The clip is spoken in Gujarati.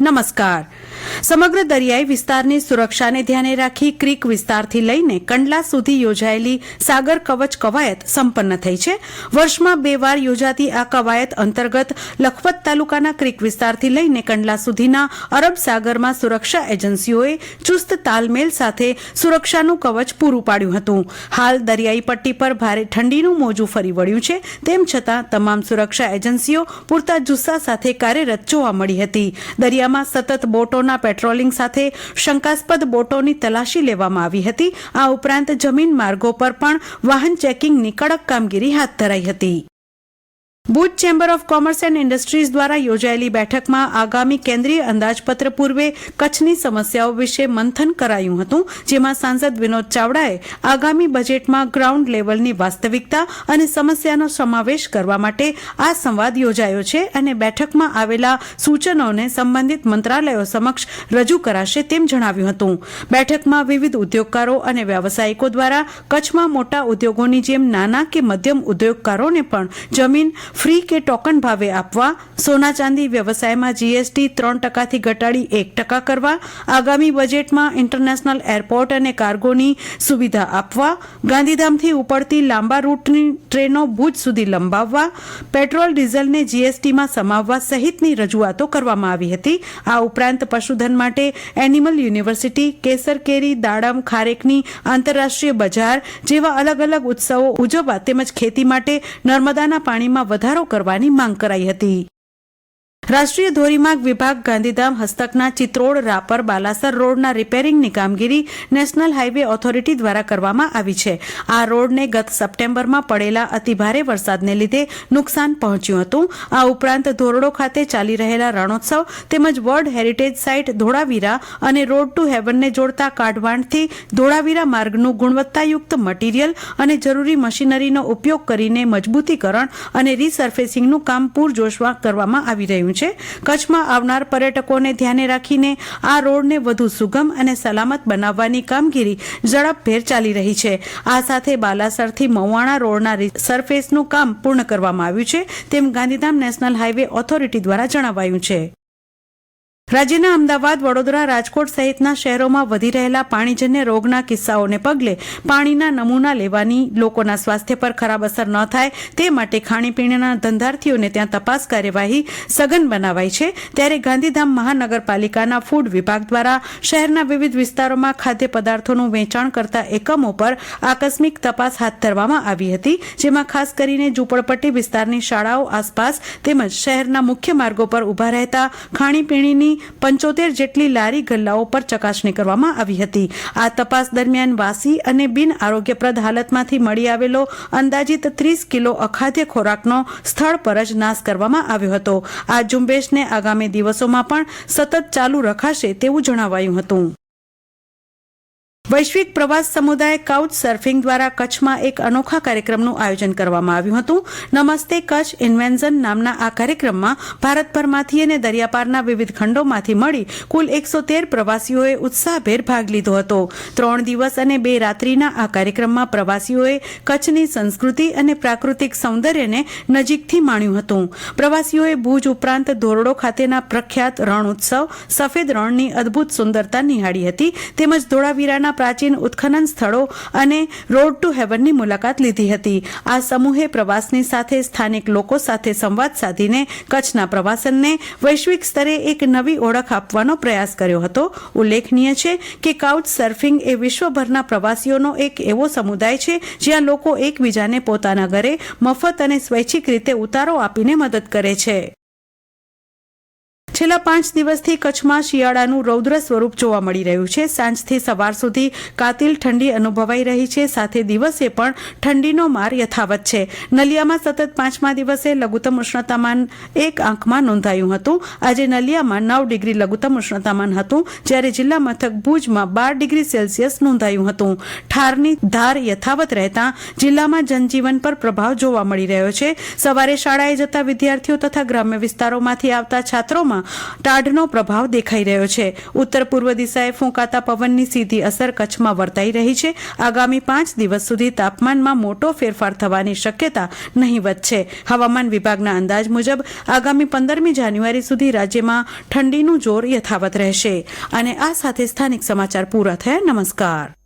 નમસ્કાર. સમગ્ર દરિયાઈ વિસ્તારની સુરક્ષાને ધ્યાને રાખી ક્રીક વિસ્તારથી લઈને કંડલા સુધી યોજાયેલી સાગર કવચ કવાયત સંપન્ન થઈ છે. વર્ષમાં બે વાર યોજાતી આ કવાયત અંતર્ગત લખપત તાલુકાના ક્રીક વિસ્તારથી લઈને કંડલા સુધીના અરબ સાગરમાં સુરક્ષા એજન્સીઓએ ચુસ્ત તાલમેલ સાથે સુરક્ષાનું કવચ પૂરું પાડ્યું હતું. હાલ દરિયાઈ પટ્ટી પર ભારે ઠંડીનું મોજું ફરી વળ્યું છે. તેમ છતાં, તમામ સુરક્ષા એજન્સીઓ પૂરતા જુસ્સા સાથે કાર્યરત જોવા મળી હતી. દરિયામાં સતત બોટોના પેટ્રોલિંગ સાથે શંકાસ્પદ બોટોની તલાશી લેવામાં આવી હતી. આ ઉપરાંત જમીન માર્ગો પર પણ વાહન ચેકિંગની કડક કામગીરી હાથ ધરાઈ હતી. Bhuj chamber of commerce and industries દ્વારા યોજાયેલી બેઠકમાં આગામી કેન્દ્રીય અંદાજપત્ર પૂર્વે કચ્છની સમસ્યાઓ વિશે મંથન કરાયું હતું, જેમાં સાંસદ વિનોદ ચાવડાએ આગામી બજેટમાં ગ્રાઉન્ડ લેવલની વાસ્તવિકતા અને સમસ્યાનો સમાવેશ કરવા માટે આ સંવાદ યોજાયો છે અને બેઠકમાં આવેલા સૂચનોને સંબંધિત મંત્રાલયો સમક્ષ રજૂ કરાશે તેમ જણાવ્યું હતું. બેઠકમાં વિવિધ ઉદ્યોગકારો અને વ્યાવસાયિકો દ્વારા કચ્છમાં મોટા ઉદ્યોગોની જેમ નાના કે મધ્યમ ઉદ્યોગકારોને પણ જમીન ફ્રી કે ટોકન ભાવે આપવા, સોના ચાંદી વ્યવસાયમાં જીએસટી ત્રણ ટકાથી ઘટાડી એક ટકા કરવા, આગામી બજેટમાં ઇન્ટરનેશનલ એરપોર્ટ અને કાર્ગોની સુવિધા આપવા, ગાંધીધામથી ઉપડતી લાંબા રૂટની ટ્રેનો ભુજ સુધી લંબાવવા, પેટ્રોલ, ડીઝલને જીએસટીમાં સમાવવા સહિતની રજૂઆતો કરવામાં આવી હતી. આ ઉપરાંત પશુધન માટે એનિમલ યુનિવર્સિટી કેસર કેરી, દાડમ, ખારેકની આંતરરાષ્ટ્રીય બજાર જેવા અલગ અલગ ઉત્સવો ઉજવવા તેમજ ખેતી માટે નર્મદાના પાણીમાં વધારો કરવાની માંગ કરાઈ હતી. રાષ્ટ્રીય ધોરીમાર્ગ વિભાગ ગાંધીધામ હસ્તકના ચિત્રોડ રાપર બાલાસર રોડના રિપેરિંગની કામગીરી નેશનલ હાઇવે ઓથોરિટી દ્વારા કરવામાં આવી છે. આ રોડને ગત સપ્ટેમ્બરમાં પડેલા અતિભારે વરસાદને લીધે નુકસાન પહોંચ્યું હતું. આ ઉપરાંત ધોરડો ખાતે ચાલી રહેલા રણોત્સવ તેમજ વર્લ્ડ હેરિટેજ સાઇટ ધોળાવીરા અને રોડ ટુ હેવનને જોડતા કાઢવાણથી ધોળાવીરા માર્ગનું ગુણવત્તાયુક્ત મટીરીયલ અને જરૂરી મશીનરીનો ઉપયોગ કરીને મજબૂતીકરણ અને રીસર્ફેસિંગનું કામ પૂરજોશમાં કરવામાં આવી રહ્યું છે. કચ્છમાં આવનાર પર્યટકોને ધ્યાને રાખીને આ રોડને વધુ સુગમ અને સલામત બનાવવાની કામગીરી ઝડપભેર ચાલી રહી છે. આ સાથે બાલાસરથી મવાણા રોડના સરફેસનું કામ પૂર્ણ કરવામાં આવ્યું છે. તેમ ગાંધીધામ નેશનલ હાઈવે ઓથોરિટી દ્વારા જણાવાયું છે. રાજ્યના અમદાવાદ, વડોદરા, રાજકોટ સહિતના શહેરોમાં વધી રહેલા પાણીજન્ય રોગના કિસ્સાઓને પગલે પાણીના નમૂના લેવાની લોકોના સ્વાસ્થ્ય પર ખરાબ અસર ન થાય તે માટે ખાણીપીણીના ધંધાર્થીઓને ત્યાં તપાસ કાર્યવાહી સઘન બનાવાઈ છે. ત્યારે ગાંધીધામ મહાનગરપાલિકાના ફૂડ વિભાગ દ્વારા શહેરના વિવિધ વિસ્તારોમાં ખાદ્ય પદાર્થોનું વેચાણ કરતા એકમો પર આકસ્મિક તપાસ હાથ ધરવામાં આવી હતી, જેમાં ખાસ કરીને ઝૂંપડપટ્ટી વિસ્તારની શાળાઓ આસપાસ તેમજ શહેરના મુખ્ય માર્ગો પર ઊભા રહેતા ખાણીપીણીની પંચોતેર જેટલી લારી ગલ્લાઓ પર ચકાસણી કરવામાં આવી હતી. આ તપાસ દરમિયાન વાસી અને બિન આરોગ્યપ્રદ હાલતમાંથી મળી આવેલો અંદાજિત ત્રીસ કિલો અખાદ્ય ખોરાકનો સ્થળ પર જ નાશ કરવામાં આવ્યો હતો. આ ઝુંબેશને આગામી દિવસોમાં પણ સતત ચાલુ રખાશે તેવું જણાવાયું હતું. વૈશ્વિક પ્રવાસ સમુદાય કાઉચ સર્ફિંગ દ્વારા કચ્છમાં એક અનોખા કાર્યક્રમનું આયોજન કરવામાં આવ્યું હતું. નમસ્તે કચ્છ ઇન્વેન્ઝન નામના આ કાર્યક્રમમાં ભારતભરમાંથી અને દરિયાપારના વિવિધ ખંડોમાંથી મળી કુલ એકસો તેર પ્રવાસીઓએ ઉત્સાહભેર ભાગ લીધો હતો. ત્રણ દિવસ અને બે રાત્રિના આ કાર્યક્રમમાં પ્રવાસીઓએ કચ્છની સંસ્કૃતિ અને પ્રાકૃતિક સૌંદર્યને નજીકથી માણ્યું હતું. પ્રવાસીઓએ ભુજ ઉપરાંત ધોરડો ખાતેના પ્રખ્યાત રણ ઉત્સવ, સફેદ રણની અદભુત સુંદરતા નિહાળી હતી, તેમજ ધોળાવીરાના પ્રાચીન ઉત્ખનન સ્થળો અને રોડ ટુ હેવનની મુલાકાત લીધી હતી. આ સમૂહે પ્રવાસની સાથે સ્થાનિક લોકો સાથે સંવાદ સાધીને કચ્છના પ્રવાસનને વૈશ્વિક સ્તરે એક નવી ઓળખ આપવાનો પ્રયાસ કર્યો હતો. ઉલ્લેખનીય છે કે કાઉચ સર્ફિંગ એ વિશ્વભરના પ્રવાસીઓનો એક એવો સમુદાય છે જ્યાં લોકો એકબીજાને પોતાના ઘરે મફત અને સ્વૈચ્છિક રીતે ઉતારો આપીને મદદ કરે છે. છેલ્લા પાંચ દિવસથી કચ્છમાં શિયાળાનું રૌદ્ર સ્વરૂપ જોવા મળી રહ્યું છે. સાંજથી સવાર સુધી કાતિલ ઠંડી અનુભવાઈ રહી છે. સાથે દિવસે પણ ઠંડીનો માર યથાવત છે. નલિયામાં સતત પાંચમા દિવસે લઘુત્તમ ઉષ્ણતામાન એક આંકમાં નોંધાયું હતું. આજે નલિયામાં નવ ડિગ્રી લઘુત્તમ ઉષ્ણતામાન હતું, જ્યારે જિલ્લા મથક ભુજમાં બાર ડિગ્રી સેલ્સિયસ નોંધાયું હતું. ઠારની ધાર યથાવત રહેતા જિલ્લામાં જનજીવન પર પ્રભાવ જોવા મળી રહ્યો છે. સવારે શાળાએ જતા વિદ્યાર્થીઓ તથા ગ્રામ્ય વિસ્તારોમાંથી આવતા છાત્રોમાં ટાઢનો પ્રભાવ દેખાઈ રહ્યો છે. ઉત્તર પૂર્વ દિશાએ ફૂંકાતા પવનની સીધી અસર કચ્છમાં વર્તાઈ રહી છે. આગામી પાંચ દિવસ સુધી તાપમાનમાં મોટો ફેરફાર થવાની શક્યતા નહીવત છે હવામાન વિભાગના અંદાજ મુજબ, આગામી પંદરમી જાન્યુઆરી સુધી રાજ્યમાં ઠંડીનું જોર યથાવત રહેશે. અને આ સાથે સ્થાનિક સમાચાર પૂરા થયા. નમસ્કાર.